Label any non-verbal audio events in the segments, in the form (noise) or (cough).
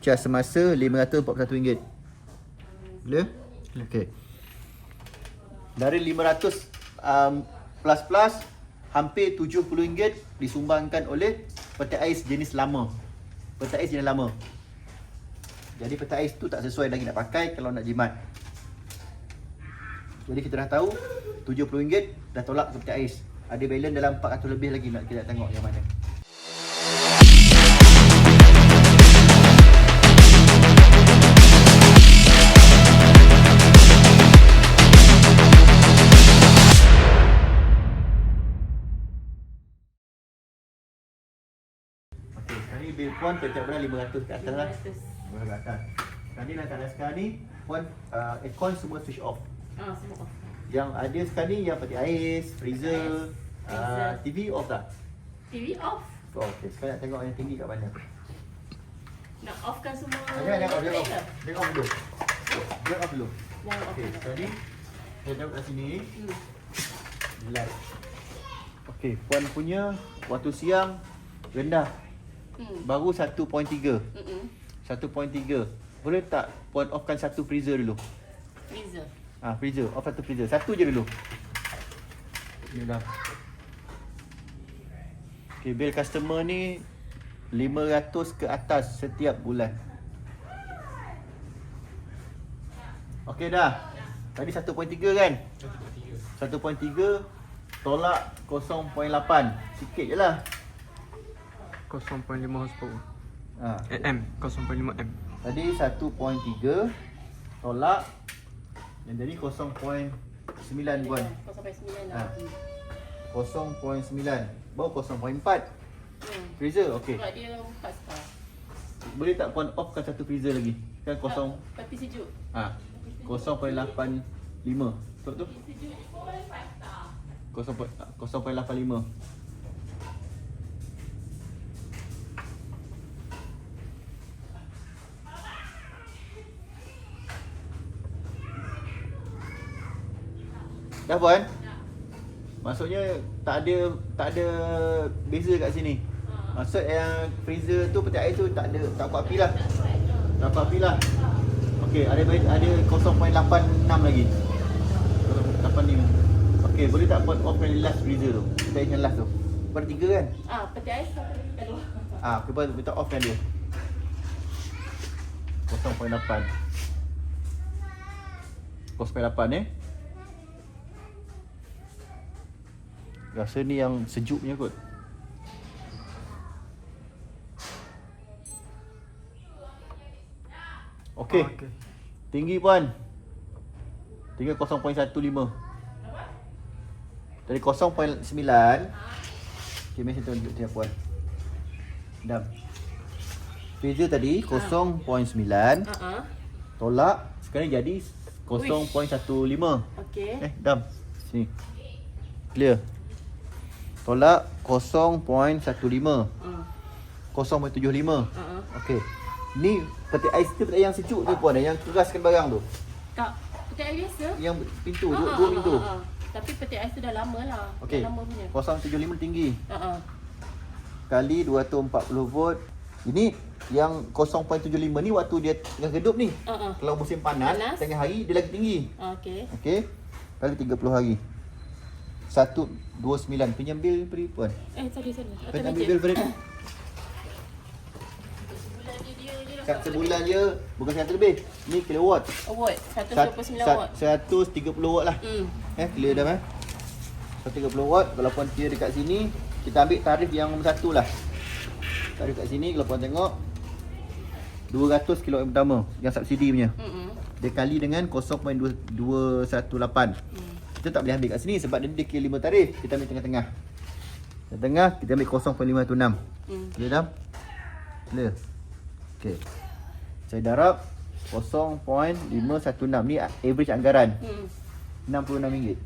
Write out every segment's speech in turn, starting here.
Cas semasa RM541. Boleh? Okey. Dari 500 um, plus plus hampir RM70 disumbangkan oleh peti ais jenis lama. Peti ais jenis lama. Jadi peti ais tu tak sesuai lagi nak pakai kalau nak jimat. Jadi kita dah tahu RM70 dah tolak ke peti ais. Ada balance dalam 400 lebih lagi nak kita tengok yang mana. Puan setiap bulan 500 ke atas lah. 500. 500 ke atas. Ni dalam keadaan sekarang ni puan uh, aircon semua switch off. Ah, semua off. Yang ada sekarang ni yang peti ais, freezer, Ais, uh. TV off tak? TV off. Oh, okey. Sekarang nak tengok yang tinggi kat mana. Nak offkan semua. Jangan, jangan off, jangan off. Jangan off dulu. Jangan off dulu. Off. Okey, sekarang ni saya tengok kat sini. Hmm. Light. Okey, puan punya waktu siang rendah. Hmm. Baru 1.3. Mm-mm. 1.3. Boleh tak puan offkan satu freezer dulu? Freezer. Ah, freezer. Off satu freezer. Satu je dulu. Ni dah. Okay, bill customer ni 500 ke atas setiap bulan. Okey dah. Tadi 1.3 kan? 1.3 tolak 0.8. Sikit je lah. 0.5 horsepower. Ha. Eh, M. 0.5 M. Tadi 1.3 tolak yang jadi 0.9 buan. Kau sampai 9 Ah. lah. Hmm. 0.9 Baru 0.4 Hmm. Freezer okey Sebab dia 4 star. Boleh tak puan offkan satu freezer lagi Kan kosong Tak, Tapi sejuk. ha, 0.85 Betul tu? 0.85 Dah puan? Maksudnya tak ada tak ada beza kat sini. Maksud yang freezer tu peti air tu tak ada tak kuat api lah. Tak kuat api lah. Okey, ada ada 0.86 lagi. 0.85. Okey, boleh tak buat off yang last freezer tu? Peti air yang last tu. Pada tiga kan? Ah, peti ais sampai kat luar. Ah, kita minta off kan dia. 0.8. 0.8 eh. Rasa ni yang sejuknya kot. Okey. Oh, okey. Tinggi puan. Tinggi 0.15. Dari 0.9 Okay, mesti tunjuk dia puan Dam Freezer tadi 0.9 Ah, ah. Tolak Sekarang jadi 0.15 Okey. Eh, dam Sini Clear Tolak 0.15 Ah. 0.75 Ah, ah. Okey Ni peti ais tu yang sejuk tu puan Yang keraskan barang tu Tak, peti ais biasa. Yang pintu, Ah, dua, ah, dua ah, pintu ah. Tapi peti ais tu dah lama lah. Okey Dah lama punya. 0.75 tinggi Ah, ah. kali 240 volt. Ini yang 0.75 ni waktu dia tengah redup ni. Ah. Kalau musim panas, Panas. tengah hari dia lagi tinggi. Ah, Okey. Okey. Kali 30 hari. 129 pinjam bil beri puan. Eh, sorry, sorry. Ambil meja. bil beri. Sebulan dia dia dia dah Kat sebulan je bukan 100 lebih. Ni kilowatt. Award Sat- 129 sat- watt. 130 watt lah. Hmm. Eh, clear dah eh. 130 watt. Kalau puan kira dekat sini, kita ambil tarif yang nombor satu lah. Tarif kat sini kalau puan tengok 200 kilo pertama yang subsidi punya. Hmm. Dia kali dengan 0.218. Hmm. Kita tak boleh ambil kat sini sebab dia kira 5 tarif. Kita ambil tengah-tengah. Tengah kita ambil 0.516. Hmm. Clear dah? Clear. Okey. Saya darab 0.516 ni average anggaran Hmm. RM66.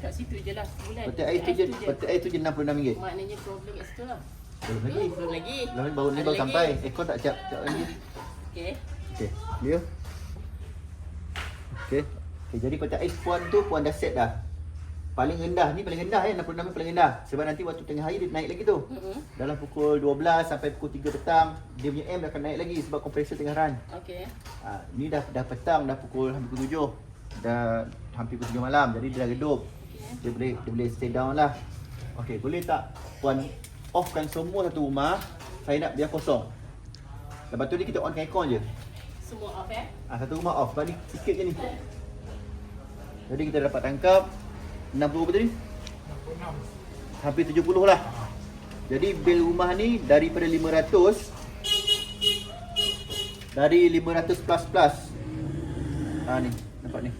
Kat situ je lah sebulan. Peti air tu je, peti air tu je RM66. Maknanya problem kat situ lah. Belum lagi. Belum lagi. Belum lagi baru ni baru lagi. sampai. Aircon tak siap, siap lagi. Okey. Okey, clear. Okey. Okey, jadi peti ais puan tu puan dah set dah. paling rendah ni paling rendah eh 66 ni paling rendah. Sebab nanti waktu tengah hari dia naik lagi tu. Mm-mm. Dalam pukul 12 sampai pukul 3 petang dia punya M akan naik lagi sebab kompresor tengah run. Okey. Ha, ni dah dah petang dah pukul hampir pukul 7. Dah hampir pukul 3 malam jadi dia dah redup. Dia boleh dia boleh stay down lah. Okey, boleh tak puan offkan semua satu rumah. Saya nak biar kosong. Lepas tu ni kita onkan aircon je. Semua off eh? Ah satu rumah off. Ni sikit je ni. Jadi kita dapat tangkap 60 berapa tadi? 66. Hampir 70 lah. Jadi bil rumah ni daripada 500 dari 500 plus plus. Ha ni, nampak ni.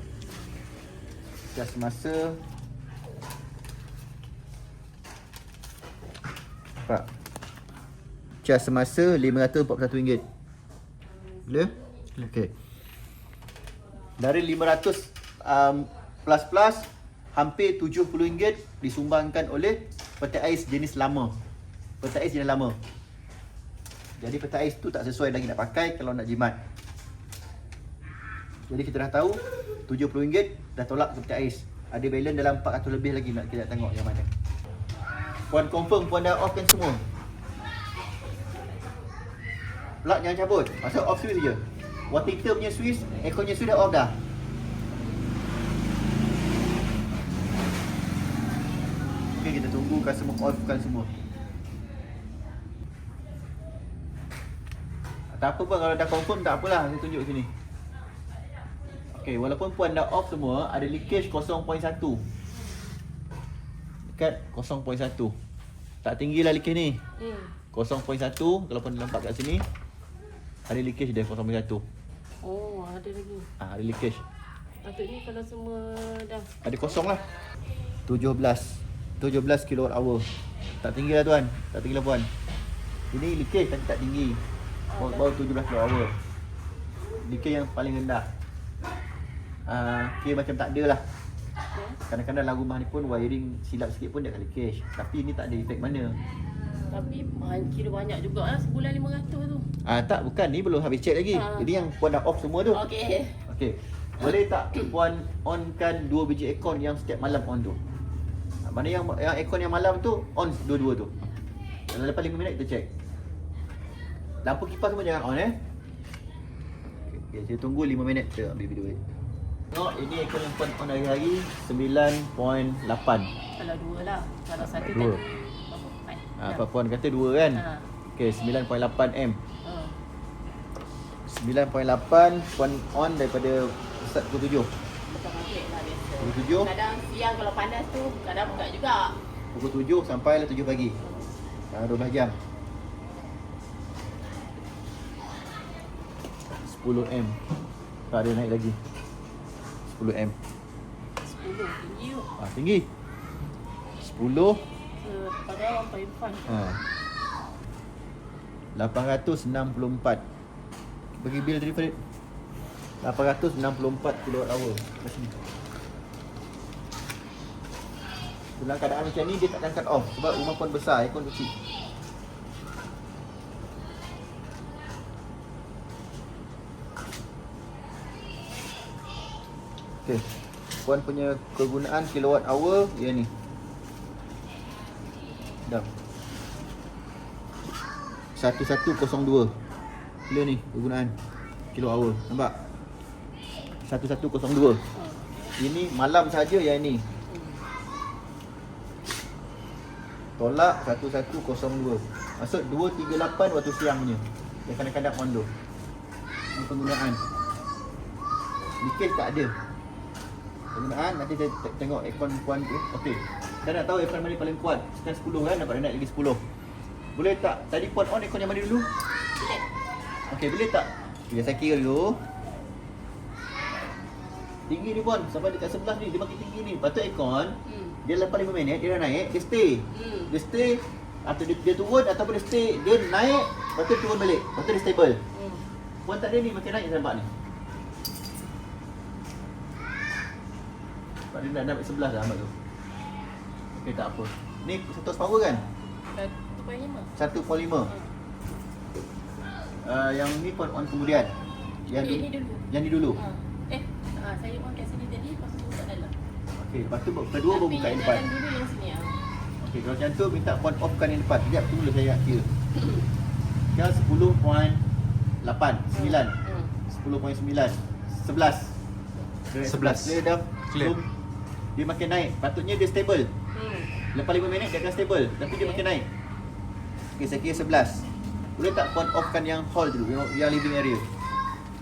Jas masa Nampak? Cas semasa RM541. Boleh? Okey. Dari 500 um, plus plus hampir RM70 disumbangkan oleh peti ais jenis lama. Peti ais jenis lama. Jadi peti ais tu tak sesuai lagi nak pakai kalau nak jimat. Jadi kita dah tahu RM70 dah tolak ke peti ais. Ada balance dalam 400 lebih lagi nak kita tengok yang mana. Puan confirm puan dah off kan semua. Plug jangan cabut. Masa off switch je. Water heater punya switch, aircon punya switch dah off dah. Okay, kita tunggu customer off-kan semua. Tak apa pun kalau dah confirm tak apalah, saya tunjuk sini. Okay, walaupun puan dah off semua, ada leakage 0.1. Dekat 0.1. Tak tinggi lah leakage ni. Hmm. 0.1 kalau pun nampak kat sini ada leakage dia 0.1 Oh, ada lagi. ah, ada leakage Patutnya kalau semua dah ada kosong lah 17 17 kilowatt hour tak tinggi lah tuan. Tak tinggi lah puan. Ini leakage tapi tak tinggi. Baru, baru 17 kilowatt hour leakage yang paling rendah. Ah, kira macam tak ada lah. Kadang-kadang dalam rumah ni pun wiring silap sikit pun dia akan leakage tapi ni tak ada efek mana. Tapi kira banyak juga lah sebulan 500 tu. ah, tak bukan. Ni belum habis check lagi. Ah. jadi yang puan dah off semua tu. Okey. Okey. Boleh tak puan onkan dua biji aircon yang setiap malam on tu? Mana yang yang aircon yang malam tu on dua-dua tu. Dalam lepas 5 minit kita check. Lampu kipas semua jangan on eh. Okey, okay, saya tunggu 5 minit kita ambil video ni. Tengok ini aircon yang on hari-hari 9.8. Kalau dua lah. Kalau satu Dua. Empat. Ha, apa puan kata dua kan? Ha. Okey, 9.8 M. Ha. 9.8 puan on daripada start pukul 7. Bukan maghrib lah biasa. Pukul tujuh? Kadang siang kalau panas tu kadang buka juga. Pukul 7 sampai lah 7 pagi. Dalam 12 jam. 10M. Tak ada naik lagi. 10M. 10 tinggi tu. Ah tinggi. 10 Uh, pada 1.5. ha. 864. Bagi bil tadi Farid. 864 kilowatt hour. Kat sini. Dalam keadaan macam ni dia takkan cut off sebab rumah pun besar, aircon kecil. Okey. Puan punya kegunaan kilowatt hour dia ni. Dah. 1102. Clear ni kegunaan kilowatt hour. Nampak? 1102. Ha. Ini malam saja yang ni. Tolak 1102. Maksud 238 waktu siang punya. Dia kadang-kadang on tu. Ini penggunaan. Leakage tak ada. Penggunaan nanti saya te- tengok aircon puan tu. Okey. Saya nak tahu aircon mana paling kuat. Sekarang 10 kan dapat naik lagi 10. Boleh tak? Tadi puan on aircon yang mana dulu? Okey, boleh tak? Okay, saya kira dulu. Tinggi ni puan, sampai dekat sebelah ni dia makin tinggi ni. Patut aircon Hmm. dia lepas 5 minit dia dah naik, dia stay. Hmm. Dia stay atau dia, dia turun ataupun dia stay, dia naik, lepas tu turun balik. Lepas tu dia stable. Hmm. Puan tak ada ni makin naik nampak ni. Sebab dia dah dapat sebelah dah amat tu. Okey tak apa. Ni 100 power kan? Satu poin lima. 1.5. Uh, yang ni pun on kemudian. Yang Yang ni dulu. Yang ni dulu. Ha. Ha, saya on kat sini tadi lepas tu kat dalam. Okey, lepas tu kedua baru Tapi buka yang depan. dalam dulu yang sini ah. Okey, kalau macam tu minta point off kan yang depan. Sekejap tunggu dulu saya nak kira. Sekarang 10.8 9 Hmm. 10.9 11 Dia 11. Dia dah Clear. zoom. Dia makin naik Patutnya dia stable Hmm. Lepas 5 minit dia akan stable Tapi dia Okay. makin naik Okay saya kira 11 Boleh tak point off kan yang hall dulu Yang, yang living area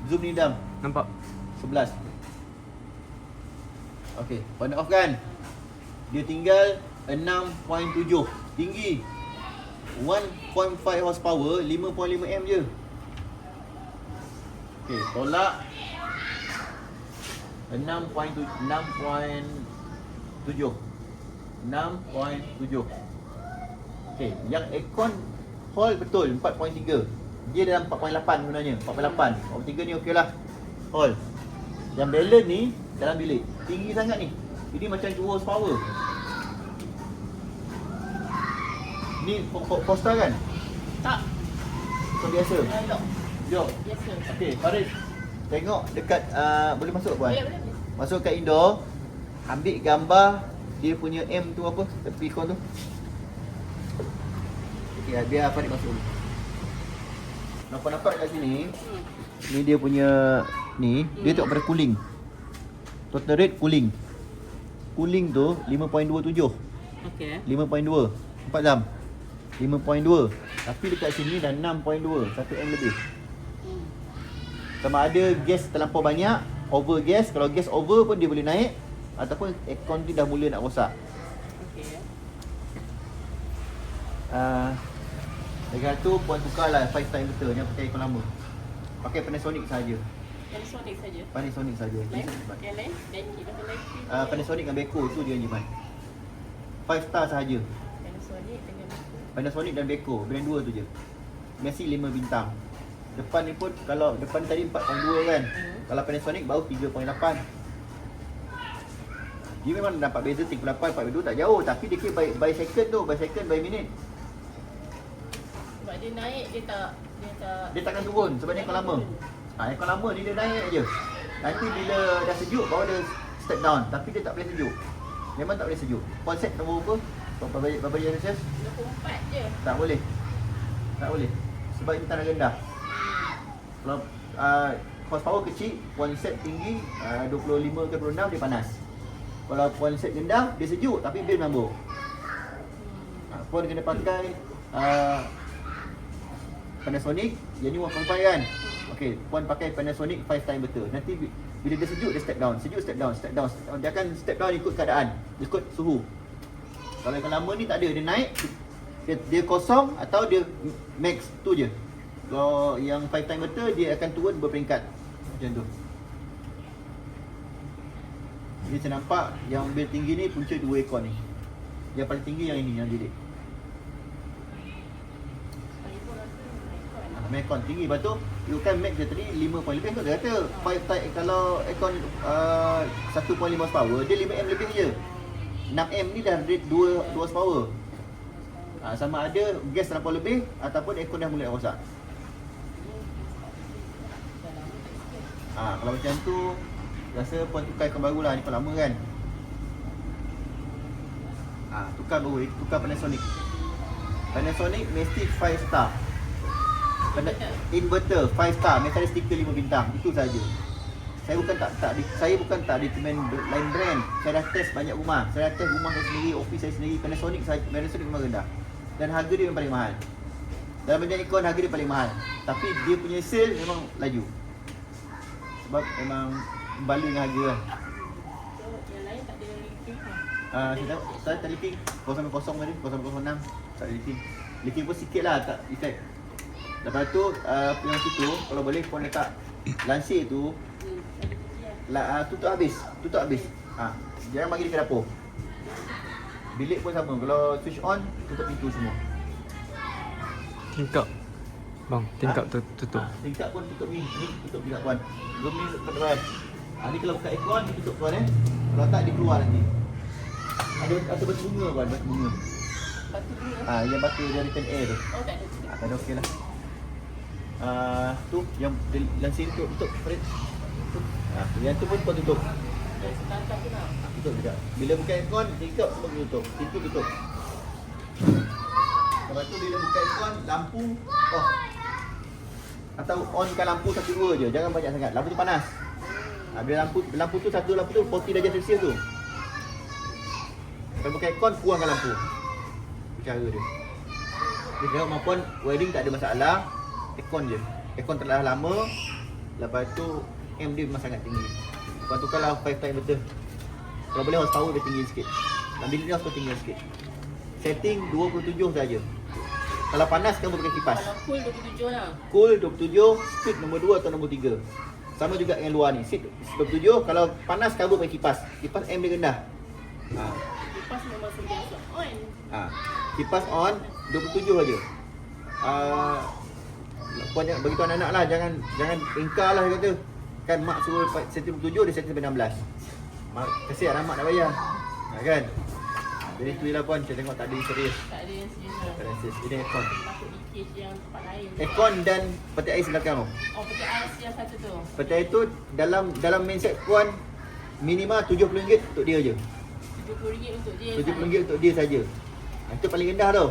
Zoom ni dam Nampak? 11 Okay point off kan? Dia tinggal 6.7 Tinggi. 1.5 horsepower 5.5 M je. Okay tolak. 6.7 6.7 6.7 Okay yang aircon hall betul 4.3 Dia dalam 4.8 sebenarnya. 4.8 4.3 ni okey lah Hall Yang balance ni dalam bilik Tinggi sangat ni Ini macam 2 horsepower Ni poster kan? Tak. So biasa Elok. Jom Biasa. Okay Farid Tengok dekat uh, Boleh masuk puan? Boleh, boleh. Masuk kat indoor Ambil gambar Dia punya M tu apa Tepi kon tu Okay biar Farid masuk dulu Nampak-nampak kat sini Hmm. Ni dia punya Ni Dia tengok pada cooling Total rate cooling. Cooling tu 5.27 Okey. 5.2 4 jam. 5.2 Tapi dekat sini dah 6.2 1 M lebih. Sama ada gas terlampau banyak. Over gas. Kalau gas over pun dia boleh naik. Ataupun aircon tu dah mula nak rosak. Okey. uh, Lagi tu puan tukar lah 5 time betul. Yang pakai aircon lama. Pakai Panasonic saja Yang Sonic saja. Panasonic saja Lain? Yang lain? Daikin? uh, Panasonic dengan Beko tu dia je man 5 star sahaja Panasonic dengan Panasonic dan Beko Brand 2 tu je Messi 5 bintang Depan ni pun Kalau depan tadi 4.2 kan Hmm. Kalau Panasonic baru 3.8 Dia memang dapat beza 3.8 4.2 tak jauh Tapi dia kira by, by second tu By second by minute Sebab dia naik dia tak dia tak Dia takkan turun sebab dia aircon lama ha, Aircon lama ni dia naik je. Nanti bila dah sejuk baru dia step down. Tapi dia tak boleh sejuk. Memang tak boleh sejuk. Konsep nombor berapa? Berapa banyak, berapa banyak Celsius? 24 je. Tak boleh. Tak boleh. Sebab ini tanah rendah. Kalau uh, horsepower kecil Puan set tinggi uh, 25 ke 26 dia panas. Kalau set rendah dia sejuk tapi bil mabuk uh, Puan kena pakai uh, Panasonic Yang ni 1.5 kan Okay, puan pakai Panasonic 5 time betul. Nanti bi- bila dia sejuk dia step down. Sejuk step down, step down, step down. Dia akan step down ikut keadaan. Ikut suhu. Kalau yang lama ni tak ada, dia naik dia, dia kosong atau dia max tu je. Kalau yang 5 time betul dia akan turun berperingkat Macam tu. Jadi saya nampak yang bil tinggi ni punca dua ekor ni. Yang paling tinggi yang ini, yang didik Ah, Aircon tinggi. Lepas tu You kan max dia tadi 5 point lebih kot. Dia kata 5 type Kalau aircon uh, 1.5 horsepower Dia 5M lebih je. 6M ni dah rate 2, 2 horsepower uh, Sama ada gas terlampau lebih Ataupun aircon dah mula rosak. Ah, Kalau macam tu Rasa puan tukar aircon baru lah Ni pun lama kan. Ah, Tukar baru Tukar Panasonic. Panasonic mesti 5 star inverter 5 star metallic sticker 5 bintang itu saja. Saya bukan tak tak di- saya bukan tak recommend lain brand. Saya dah test banyak rumah. Saya dah test rumah saya sendiri, office saya sendiri Panasonic saya Panasonic memang rendah. Dan harga dia memang paling mahal. Dalam benda ikon harga dia paling mahal. Tapi dia punya sale memang laju. Sebab memang bala dengan harga tak lah. Ah, saya tahu, saya tak leaking 0.0 tadi, 0.06 tak leaking. Leaking pun sikit lah tak effect. Lepas tu uh, yang situ kalau boleh puan letak lansir tu la, uh, tutup habis, tutup habis. Ha, jangan bagi ke dapur. Bilik pun sama. Kalau switch on, tutup pintu semua. Tingkap. Bang, tingkap tu tutup. Ha, tingkap pun tutup ni. Ni tutup juga puan. Room ni tuan. Ha, ni kalau buka aircon, ni tutup tuan eh. Kalau tak, dia keluar nanti. Ada ada batu bunga puan, batu bunga. Batu bunga. Ha, yang batu dari return air tu. Oh, tak ada. Ah, tak ada okey lah. Ah, tu yang lansir tu tutup. Tu. Ah, yang tu pun kau tutup. Tutup sekejap. Bila buka aircon, tingkap semua tutup. Pintu tutup. Lepas tu bila buka aircon, lampu off. Atau onkan lampu satu dua je. Jangan banyak sangat. Lampu tu panas. Ha, bila lampu lampu tu satu lampu tu 40 darjah Celsius tu. Kalau buka aircon, kurangkan lampu. Cara dia. Dia tengok maupun wedding tak ada masalah. Aircon je. Aircon terlalu lama. Lepas tu M dia memang sangat tinggi. Lepas tu kalau 5 time betul. Kalau boleh horsepower dia tinggi sikit. Dan bilik dia harus tinggi sikit. Setting 27 saja. Kalau panas kamu pakai kipas. Kalau cool 27 lah. Cool 27, speed nombor 2 atau nombor 3. Sama juga dengan luar ni. Speed 27, kalau panas kamu pakai kipas. Kipas M dia rendah. Ha. Kipas memang sentiasa on. Ha. Kipas on 27 saja. Uh, puan jangan bagi tuan anak lah jangan jangan ingkar lah dia kata. Kan mak suruh setting 27 dia setting sampai 16. Mak kesian lah mak nak bayar. Ha, kan? Jadi tu lah puan, saya tengok tak ada yang serius. Tak ada yang serius lah. Tak ada yang serius. Ini aircon. Aircon dan peti air sebelah kamu. Oh, pakai ais yang satu tu. Peti air tu dalam dalam main set puan minimal RM70 untuk dia je. RM70 untuk dia. RM70 untuk dia saja. Ha, Itu paling rendah tau.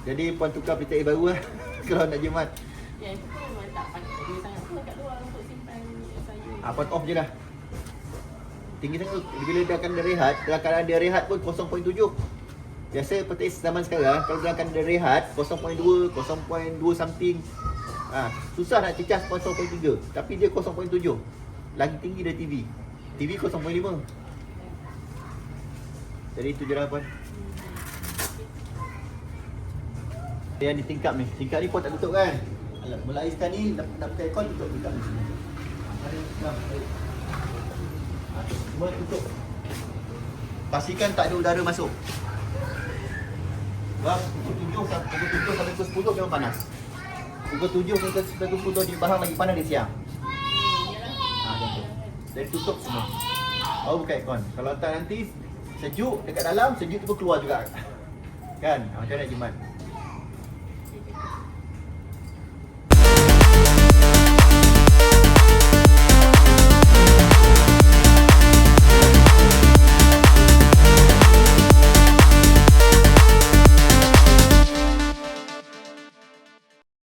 Jadi puan tukar air baru lah (laughs) kalau nak jimat. Yang itu pun memang tak pakai dia sangat. Tu kat luar untuk simpan sayur. Ha, puan off je lah. Tinggi sangat bila dah akan dia rehat, dalam keadaan dia rehat pun 0.7. Biasa peti air zaman sekarang kalau dalam keadaan dia rehat 0.2, 0.2 something. Ha, susah nak cecah 0.3 tapi dia 0.7. Lagi tinggi dari TV. TV 0.5. Jadi itu je lah puan. Yang ni tingkap ni. Tingkap ni puan tak tutup kan? Alah, mula air sekarang ni nak, nak pakai aircon tutup tingkap ni. Mari. Ha, Semua tutup. Pastikan tak ada udara masuk. Sebab pukul 7 sampai pukul 7 sampai pukul 10 memang panas. Pukul 7 sampai pukul 10 di bahang lagi panas di siang. Tu. Jadi tutup semua. Baru buka aircon. Kalau tak nanti sejuk dekat dalam, sejuk tu keluar juga. Kan? Ha, macam mana jimat?